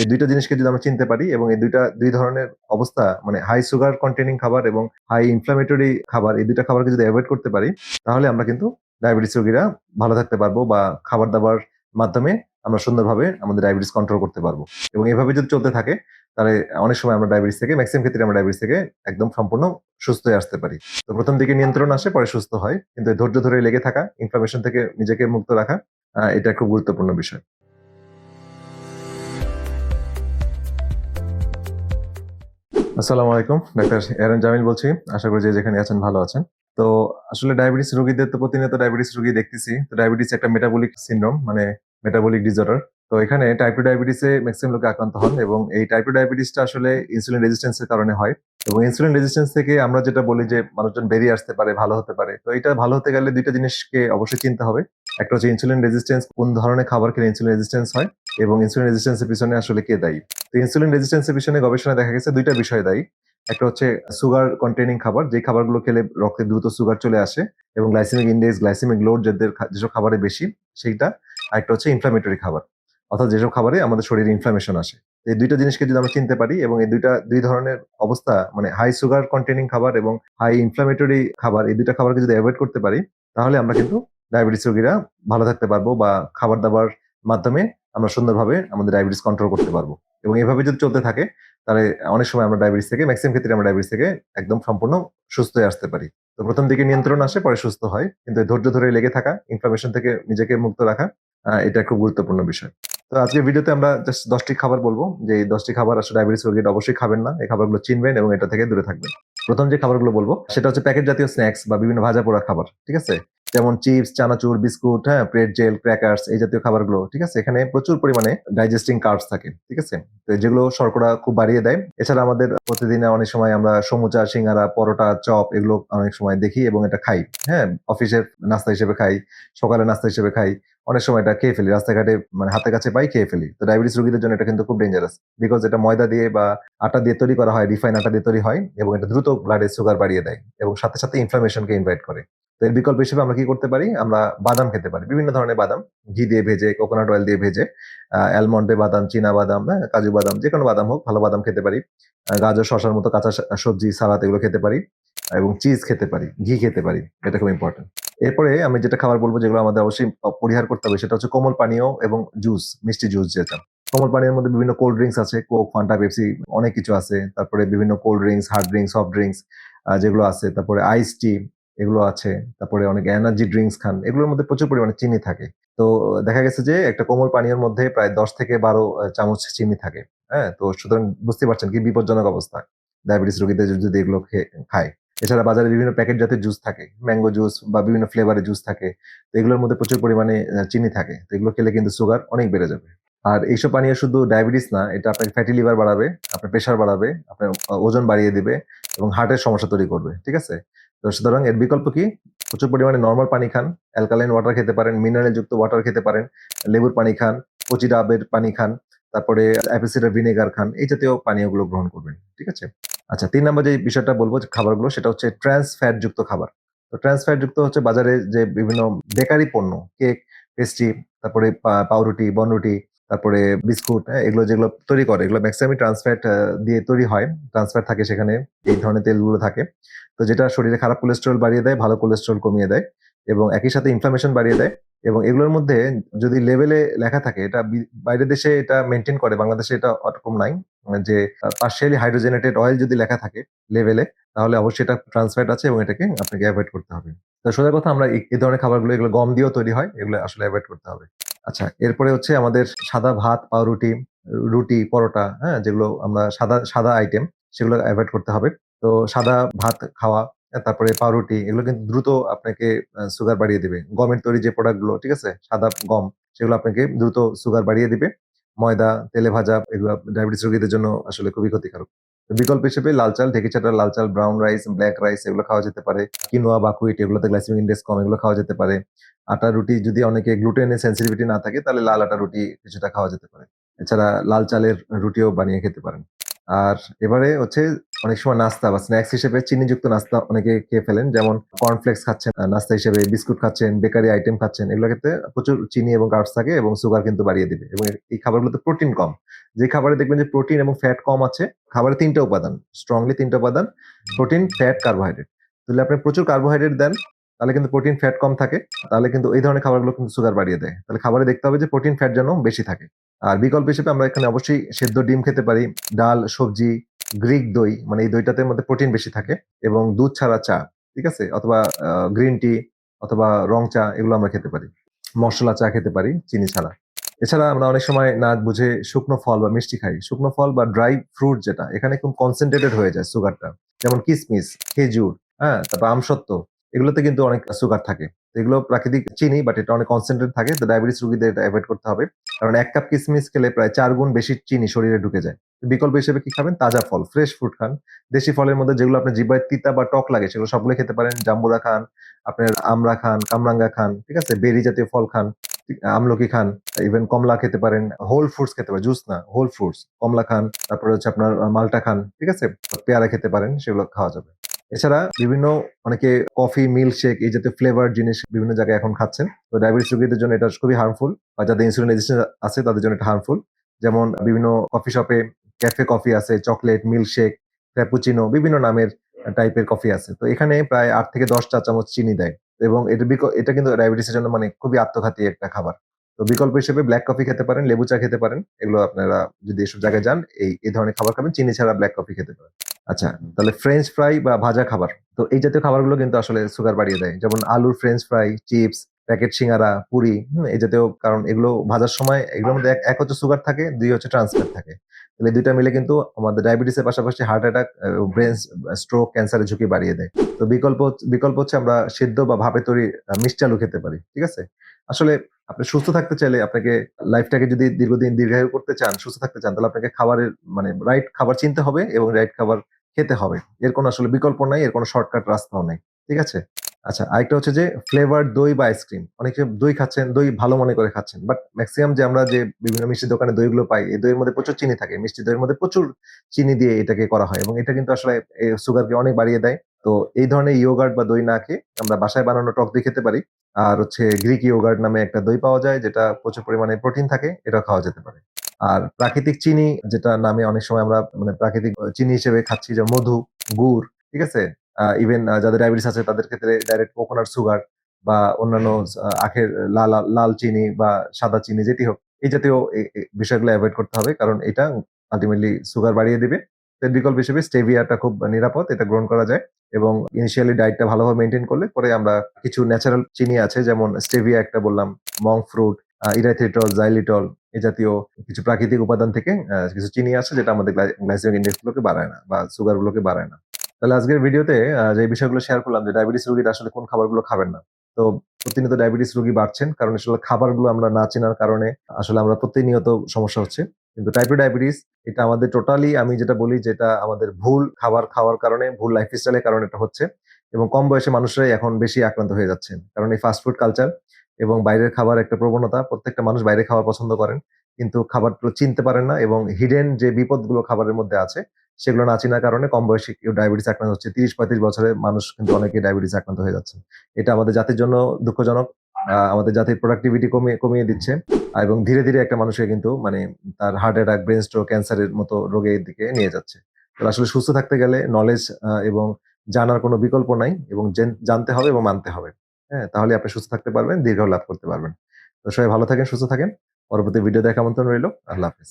এই দুইটা জিনিসকে যদি আমরা চিনতে পারি এবং এই দুইটা, দুই ধরনের অবস্থা মানে হাই সুগার কন্টেনিং খাবার এবং হাই ইনফ্লামেটরি খাবার, এই দুইটা খাবারকে যদি অ্যাভয়েড করতে পারি, তাহলে আমরা কিন্তু ডায়াবেটিস রোগীরা ভালো থাকতে পারব বা খাবার দাবার মাধ্যমে আমরা সুন্দরভাবে আমাদের ডায়াবেটিস কন্ট্রোল করতে পারব। এবং এভাবে যদি চলতে থাকে, তাহলে অনেক সময় আমরা ডায়াবেটিস থেকে ম্যাক্সিমাম ক্ষেত্রে আমরা ডায়াবেটিস থেকে একদম সম্পূর্ণ সুস্থ হয়ে আসতে পারি। তো প্রথম দিকে নিয়ন্ত্রণ আসে, পরে সুস্থ হয়। কিন্তু ধৈর্য ধরে লেগে থাকা ইনফ্লামেশন থেকে নিজেকে মুক্ত রাখা এটা খুব গুরুত্বপূর্ণ বিষয়। আসসালামু আলাইকুম, ডাক্তার এরন জামিল বলছি। আশা করি যে যেখানে আছেন ভালো আছেন। তো আসলে ডায়াবেটিস রোগীদের তো প্রতিনিয়ত ডায়াবেটিস রোগী দেখতেছি। তো ডায়াবেটিস একটা মেটাবলিক সিনড্রোম মানে মেটাবলিক ডিসঅর্ডার তো এখানে টাইপ টু ডায়াবেটিসে ম্যাক্সিমাম লোকে আক্রান্ত হন এবং এই টাইপ টু ডায়াবেটিসটা আসলে ইনসুলিন রেজিস্ট্যান্সের কারণে হয়। এবং ইনসুলিন রেজিস্ট্যান্স থেকে আমরা যেটা বলি যে মানুষজন বেরিয়ে আসতে পারে, ভালো হতে পারে। তো এটা ভালো হতে গেলে দুইটা জিনিসকে অবশ্যই চিনতে হবে। একটা হচ্ছে ইনসুলিন রেজিস্ট্যান্স কোন ধরনের খাবার খেলে ইনসুলিন রেজিস্ট্যান্স হয়। এবং ইনসুলিন রেজিস্ট্যান্সের পিছনে আসলে কে দায়ী? তো ইনসুলিন রেজিস্ট্যান্সের পিছনে গবেষণায় দেখা গেছে দুইটা বিষয় দায়ী। একটা হচ্ছে সুগার কন্টেনিং খাবার যে খাবারগুলো খেলে রক্তে দ্রুত সুগার চলে আসে এবং গ্লাইসেমিক ইন্ডেক্স গ্লাইসেমিক লোড যাদের যেসব খাবারে বেশি, সেইটা। আরেকটা হচ্ছে ইনফ্লামেটরি খাবার। অর্থাৎ যেসব খাবারে আমাদের শরীরে ইনফ্লামেশন আসে। এই দুইটা জিনিসকে যদি আমরা চিনতে পারি এবং এই দুইটা, দুই ধরনের অবস্থা মানে হাই সুগার কন্টেনিং খাবার এবং হাই ইনফ্লামেটরি খাবার, এই দুইটা খাবারকে যদি অ্যাভয়েড করতে পারি, তাহলে আমরা কিন্তু ডায়াবেটিস রোগীরা ভালো থাকতে পারব বা খাবার দাবার মাধ্যমে আমরা সুন্দরভাবে আমাদের ডায়াবেটিস কন্ট্রোল করতে পারব। এবং এভাবে যদি চলতে থাকে, তাহলে অনেক সময় আমরা ডায়াবেটিস থেকে ম্যাক্সিমাম ক্ষেত্রে আমরা ডায়াবেটিস থেকে একদম সম্পূর্ণ সুস্থ হয়ে আসতে পারি। তো প্রথম দিকে নিয়ন্ত্রণ আসে, পরে সুস্থ হয়। কিন্তু ধৈর্য ধরে লেগে থাকা ইনফ্লামেশন থেকে নিজেকে মুক্ত রাখা এটা খুব গুরুত্বপূর্ণ বিষয়। তো আজকে ভিডিওতে আমরা জাস্ট দশটি খাবার বলব। যে এই দশটি খাবার আসলে ডায়াবেটিস রোগীরা অবশ্যই খাবেন না। এই খাবারগুলো চিনবেন এবং এটা থেকে দূরে থাকবেন। প্রথম যে খাবারগুলো বলব, সেটা হচ্ছে প্যাকেট জাতীয় স্ন্যাক্স বা বিভিন্ন ভাজা পোড়া খাবার, ঠিক আছে? যেমন চিপস চানাচুর, বিস্কুট হ্যাঁ ব্রেড জেল ক্র্যাকার্স এই জাতীয় খাবারগুলো, ঠিক আছে? এখানে প্রচুর পরিমাণে ডাইজেস্টিং কার্বস থাকে, ঠিক আছে? তো যেগুলো শর্করা খুব বাড়িয়ে দেয়। এছাড়া আমাদের প্রতিদিনে অনেক সময় আমরা সমুচা, সিঙ্গারা, পরোটা, চপ এগুলো অনেক সময় দেখি এবং এটা খাই হ্যাঁ? অফিসের নাস্তা হিসেবে খাই সকালে নাস্তা হিসেবে খাই অনেক সময় এটা খেয়ে ফেলি, রাস্তাঘাটে মানে হাতে কাছে পাই খেয়ে ফেলি। তো ডায়াবেটিস রোগীদের জন্য এটা কিন্তু খুব ডেঞ্জারাস বিকজ এটা ময়দা দিয়ে বা আটা দিয়ে তৈরি করা হয় রিফাইন আটা দিয়ে তৈরি হয় এবং এটা দ্রুত ব্লাডে সুগার বাড়িয়ে দেয় এবং সাথে সাথে ইনফ্লামেশনকে ইনভাইট করে। তো এর বিকল্প হিসেবে আমরা কি করতে পারি? আমরা বাদাম খেতে পারি, বিভিন্ন ধরনের বাদাম। ঘি দিয়ে ভেজে কোকোনাট অয়েল দিয়ে ভেজে অ্যালমন্ডে বাদাম, চীনা বাদাম হ্যাঁ কাজু বাদাম যে কোনো বাদাম হোক, ভালো বাদাম খেতে পারি। গাজর শশার মতো কাঁচা সবজি, সালাদ এগুলো খেতে পারি এবং চিজ খেতে পারি, ঘি খেতে পারি, এটা খুব ইম্পর্টেন্ট এরপরে আমি যেটা খাবার বলব যেগুলো আমাদের অবশ্যই পরিহার করতে হবে, সেটা হচ্ছে কোমল পানীয় এবং জুস মিষ্টি জুস যেটা। কোমল পানীয়ের মধ্যে বিভিন্ন কোল্ড ড্রিঙ্কস আছে কোক ফান্টা পেপসি অনেক কিছু আছে। তারপরে বিভিন্ন cold drinks hard drinks soft drinks যেগুলো আছে। তারপরে আইস টি এগুলো আছে। তারপরে অনেক এনার্জি ড্রিঙ্কস খান। এগুলোর মধ্যে প্রচুর পরিমাণে চিনি থাকে। তো, দেখা গেছে যে একটা কোমল পানীয়ের মধ্যে প্রায় দশ থেকে বারো চামচ চিনি থাকে। হ্যাঁ? তো সুতরাং বুঝতে পারছেন কি বিপজ্জনক অবস্থা। ডায়াবেটিস রোগীদের যদি এগুলো খেয়ে- এছাড়া বাজারে বিভিন্ন প্যাকেট জাতীয় জুস থাকে ম্যাঙ্গো জুস বা বিভিন্ন ফ্লেভারের জুস থাকে, তো এগুলোর মধ্যে প্রচুর পরিমাণে চিনি থাকে, তো এগুলো খেলে কিন্তু সুগার অনেক বেড়ে যাবে। আর এইসব পানীয় শুধু ডায়াবেটিস না, এটা আপনার ফ্যাটি লিভার বাড়াবে, আপনার প্রেশার বাড়াবে, আপনার ওজন বাড়িয়ে দিবে এবং হার্টের সমস্যা তৈরি করবে, ঠিক আছে? তো সুতরাং এর বিকল্প কি? প্রচুর পরিমাণে নর্মাল পানি খান অ্যালকালাইন ওয়াটার খেতে পারেন মিনারেল যুক্ত ওয়াটার খেতে পারেন, লেবুর পানি খান, কচি ডাবের পানি খান তারপরে অ্যাপিসিডার ভিনেগার খান এই জাতীয় পানীয়গুলো গ্রহণ করবেন ঠিক আছে? আচ্ছা তিন নম্বর যে বিষয়টা বলব যে খাবারগুলো সেটা হচ্ছে ট্রান্স ফ্যাট যুক্ত খাবার। তো ট্রান্স ফ্যাট যুক্ত হচ্ছে বাজারে যে বিভিন্ন বেকারি পণ্য কেক পেস্ট্রি তারপরে পাউরুটি বনরুটি তারপরে বিস্কুট হ্যাঁ, এগুলো যেগুলো তৈরি করে এগুলো ম্যাক্সিমাম ট্রান্সফ্যাট দিয়ে তৈরি হয়। ট্রান্সফ্যাট থাকে সেখানে এই ধরনের তেলগুলো থাকে। তো যেটা শরীরে খারাপ কোলেস্ট্রল বাড়িয়ে দেয় ভালো কোলেস্ট্রল কমিয়ে দেয়। এবং একই সাথে ইনফ্লামেশন বাড়িয়ে দেয়। এবং এগুলোর মধ্যে যদি লেভেলে লেখা থাকে, এটা বাইরের দেশে এটা মেনটেন করে, বাংলাদেশে এটা ওরকম নাই। যে পার্শিয়ালি হাইড্রোজেনেটেড অয়েল যদি লেখা থাকে লেভেলে তাহলে অবশ্যই এটা ট্রান্সফ্যাট আছে এবং এটাকে আপনাকে অ্যাভয়েড করতে হবে। তো সোজা কথা আমরা এই ধরনের খাবারগুলো, এগুলো গম দিয়েও তৈরি হয়, এগুলো আসলে অ্যাভয়েড করতে হবে। আচ্ছা এরপরে হচ্ছে আমাদের সাদা ভাত, পাউরুটি, রুটি, পরোটা হ্যাঁ যেগুলো আমরা সাদা সাদা আইটেম সেগুলো অ্যাভয়েড করতে হবে। তো সাদা ভাত খাওয়া তারপরে পাউরুটি, এগুলো কিন্তু দ্রুত আপনাকে সুগার বাড়িয়ে দিবে। গমের তৈরি যে প্রোডাক্টগুলো ঠিক আছে? সাদা গম, সেগুলো আপনাকে দ্রুত সুগার বাড়িয়ে দিবে। ময়দা, তেলে ভাজা, এগুলো ডায়াবেটিস রোগীদের জন্য আসলে খুবই ক্ষতিকারক। বিকল্প হিসেবে লাল চাল, ঢেকি চাটা, লাল চাল ব্রাউন রাইস ব্ল্যাক রাইস এগুলো খাওয়া যেতে পারে। কিনোয়া বাকুইট, এগুলোতে গ্লাইসেমিক ইন্ডেক্স কম, এগুলো খাওয়া যেতে পারে। আটা, রুটি যদি অনেকে গ্লুটেনের সেন্সিটিভিটি না থাকে, তাহলে লাল আটা, রুটি কিছুটা খাওয়া যেতে পারে। এছাড়া লাল চালের রুটিও বানিয়ে খেতে পারেন। আর এবারে হচ্ছে অনেক সময় নাস্তা বা স্ন্যাক্স হিসেবে চিনিযুক্ত নাস্তা অনেকে খেয়ে ফেলেন। যেমন কর্নফ্লেক্স খাচ্ছেন নাস্তা হিসেবে বিস্কুট খাচ্ছেন বেকারি আইটেম খাচ্ছেন এগুলো ক্ষেত্রে প্রচুর চিনি এবং কার্বস থাকে এবং সুগার কিন্তু বাড়িয়ে দিবে এবং এই খাবারগুলোতে প্রোটিন কম। যে খাবারে দেখবেন যে প্রোটিন এবং ফ্যাট কম আছে, খাবারে তিনটা উপাদান স্ট্রংলি তিনটা উপাদান প্রোটিন ফ্যাট কার্বোহাইড্রেট তাহলে আপনি প্রচুর কার্বোহাইড্রেট দেন তাহলে কিন্তু প্রোটিন ফ্যাট কম থাকে, তাহলে কিন্তু এই ধরনের খাবারগুলো কিন্তু সুগার বাড়িয়ে দেয়। তাহলে খাবারে দেখতে হবে যে প্রোটিন ফ্যাট যেন বেশি থাকে। আর বিকল্প হিসেবে আমরা এখানে অবশ্যই সেদ্ধ ডিম খেতে পারি, ডাল, সবজি, গ্রিক দই মানে এই দইটাতে মধ্যে প্রোটিন বেশি থাকে এবং দুধ ছাড়া চা, ঠিক আছে? অথবা গ্রিন টি অথবা রং চা, এগুলো আমরা খেতে পারি। মশলা চা খেতে পারি, চিনি ছাড়া। এছাড়া আমরা অনেক সময় না বুঝে শুকনো ফল বা মিষ্টি খাই। শুকনো ফল বা ড্রাই ফ্রুট যেটা, এখানে খুব কনসেন্ট্রেটেড হয়ে যায় সুগারটা যেমন কিসমিস, খেজুর হ্যাঁ? তারপর আমসত্ত্ব এগুলোতে কিন্তু অনেক সুগার থাকে। এগুলো প্রাকৃতিক চিনি বাট এটা অনেক কনসেন্ট্রেট থাকে। তো ডায়াবেটিস রোগীদের এটা অ্যাভয়েড করতে হবে। কারণ এক কাপ কিসমিস খেলে প্রায় চার গুণ বেশি চিনি শরীরে ঢুকে যায়। বিকল্প হিসেবে কি খাবেন? তাজা ফল ফ্রেশ ফ্রুট খান। দেশি ফলের মধ্যে যেগুলো আপনার জিব্বায় তিতা বা টক লাগে, সেগুলো সবগুলো খেতে পারেন। জাম্বুরা খান, আপনার আমড়া খান, কামরাঙ্গা খান, ঠিক আছে? বেরি জাতীয় ফল খান আমলকি খান ইভেন কমলা খেতে পারেন। হোল ফ্রুটস খেতে পারেন জুস না হোল ফ্রুটস কমলা খান, তারপরে হচ্ছে আপনার মালটা খান, ঠিক আছে? পেয়ারা খেতে পারেন, সেগুলো খাওয়া যাবে। এছাড়া বিভিন্ন অনেকে কফি মিল্ক শেক এই জাতীয় ফ্লেভার জিনিস বিভিন্ন জায়গায় এখন খাচ্ছেন। তো ডায়াবেটিস রোগীদের জন্য এটা খুবই হার্মফুল বা যাদের ইনসুলিন রেজিস্ট্যান্স আছে তাদের জন্য এটা হার্মফুল যেমন বিভিন্ন কফি শপে ক্যাফে কফি আছে চকলেট মিল্ক শেক ক্যাপুচিনো বিভিন্ন নামের টাইপের কফি আছে। তো এখানে প্রায় আট থেকে দশ চা চামচ চিনি দেয় এবং এটা এটা কিন্তু ডায়াবেটিসের জন্য মানে খুবই আত্মঘাতী একটা খাবার। তো বিকল্প হিসেবে ব্ল্যাক কফি খেতে পারেন, লেবু চা খেতে পারেন। এগুলো আপনারা যদি এসব জায়গায় যান, এই এই ধরনের খাবার খাবেন, চিনি ছাড়া ব্ল্যাক কফি খেতে পারেন। আচ্ছা তাহলে ফ্রেঞ্চ ফ্রাই বা ভাজা খাবার। তো এই জাতীয় খাবারগুলো কিন্তু আসলে সুগার বাড়িয়ে দেয়। যেমন আলুর French fry chips packet singara, puri এই জাতীয়, কারণ এগুলো ভাজার সময় এগুলোর মধ্যে এক- এক হচ্ছে সুগার থাকে, দুই হচ্ছে ট্রান্সফার থাকে। তাহলে দুইটা মিলে কিন্তু আমাদের ডায়াবেটিসের পাশাপাশি হার্ট অ্যাটাক ব্রেন স্ট্রোক ক্যান্সারের ঝুঁকি বাড়িয়ে দেয়। তো বিকল্প বিকল্প হচ্ছে আমরা সেদ্ধ বা ভাপে তৈরি মিষ্টি আলু খেতে পারি, ঠিক আছে? আসলে আপনি সুস্থ থাকতে চাইলে আপনাকে লাইফটাকে যদি দীর্ঘদিন দীর্ঘায়ু করতে চান, সুস্থ থাকতে চান, তাহলে আপনাকে খাবারের মানে রাইট খাবার চিনতে হবে এবং রাইট খাবার খেতে হবে। এর কোনো আসলে বিকল্প নাই, এর কোনো শর্টকাট রাস্তাও নাই। ঠিক আছে? আচ্ছা আরেকটা হচ্ছে যে ফ্লেভার দই বা আইসক্রিম অনেকে দই খাচ্ছেন, দই ভালো মনে করে খাচ্ছেন বাট ম্যাক্সিমাম যে আমরা যে বিভিন্ন মিষ্টি দোকানে দইগুলো পাই, এই দইয়ের মধ্যে প্রচুর চিনি থাকে। মিষ্টি দইয়ের মধ্যে প্রচুর চিনি দিয়ে এটাকে করা হয় এবং এটা কিন্তু আসলে সুগারকে অনেক বাড়িয়ে দেয়। তো এই ধরনের ইয়োগার্ট বা দই না খেয়ে আমরা বাসায় বানানো টক দই খেতে পারি। আর হচ্ছে গ্রিক ইয়োগার্ট নামে একটা দই পাওয়া যায়, যেটা প্রচুর পরিমাণে প্রোটিন থাকে এটা খাওয়া যেতে পারে। আর প্রাকৃতিক চিনি, যেটা নামে অনেক সময় আমরা মানে প্রাকৃতিক চিনি হিসেবে খাচ্ছি, যে মধু, গুড়, ঠিক আছে? ইভেন যাদের ডায়াবেটিস আছে, তাদের ক্ষেত্রে ডাইরেক্ট কোকোনাট সুগার বা অন্যান্য আখের লাল লাল চিনি বা সাদা চিনি, যেটি হোক, এই জাতীয় বিষয়গুলো অ্যাভয়েড করতে হবে। কারণ এটা আলটিমেটলি সুগার বাড়িয়ে দিবে। এর বিকল্প হিসেবে স্টেভিয়াটা খুব নিরাপদ, এটা গ্রহণ করা যায় এবং ইনিশিয়ালি ডায়েটটা ভালোভাবে মেনটেন করলে পরে আমরা কিছু ন্যাচারাল চিনি আছে, যেমন স্টেভিয়া একটা বললাম মং ফ্রুট ইরাথিটল জাইলিটল এই জাতীয় কিছু প্রাকৃতিক উপাদান থেকে কিছু চিনি আছে যেটা আমাদের গ্লাইসেমিক ইন্ডেক্স গুলোকে বাড়ায় না বা সুগার গুলোকে বাড়ায় না। তাহলে আজকের ভিডিওতে যে বিষয়গুলো শেয়ার করলাম যে ডায়াবেটিস রোগীরা আসলে কোন খাবারগুলো খাবেন না। তো প্রতিনিয়ত ডায়াবেটিস রোগী বাড়ছেন, কারণ আসলে খাবারগুলো আমরা না চেনার কারণে আসলে আমরা প্রতিনিয়ত সমস্যা হচ্ছে। কিন্তু টাইপ টু ডায়াবেটিস এটা আমাদের টোটালি আমি যেটা বলি যেটা আমাদের ভুল খাবার খাওয়ার কারণে, ভুল লাইফস্টাইলের কারণে এটা হচ্ছে। এবং কম বয়সে মানুষরাই এখন বেশি আক্রান্ত হয়ে যাচ্ছেন। কারণ এই ফাস্টফুড কালচার এবং বাইরের খাবার একটা প্রবণতা, প্রত্যেকটা মানুষ বাইরে খাওয়া পছন্দ করেন, কিন্তু খাবারগুলো চিনতে পারেন না এবং হিডেন যে বিপদগুলো খাবারের মধ্যে আছে, সেগুলো না চেনার কারণে কম বয়সে কেউ ডায়াবেটিস আক্রান্ত হচ্ছে। তিরিশ পঁয়ত্রিশ বছরের মানুষ কিন্তু অনেকে ডায়াবেটিস আক্রান্ত হয়ে যাচ্ছে। এটা আমাদের জাতির জন্য দুঃখজনক আমাদের জাতির প্রোডাক্টিভিটি কমিয়ে কমিয়ে দিচ্ছে এবং ধীরে ধীরে একটা মানুষকে কিন্তু মানে তার হার্ট অ্যাটাক ব্রেন স্ট্রোক ক্যান্সারের মতো রোগের দিকে নিয়ে যাচ্ছে। আসলে সুস্থ থাকতে গেলে নলেজ এবং জানার কোনো বিকল্প নাই এবং জানতে হবে এবং মানতে হবে। হ্যাঁ তাহলে আপনি সুস্থ থাকতে পারবেন দীর্ঘ লাভ করতে পারবেন। তো সবাই ভালো থাকেন, সুস্থ থাকেন। পরবর্তী ভিডিও দেখা আমন্ত্রণ রইল। আল্লাহ হাফিজ।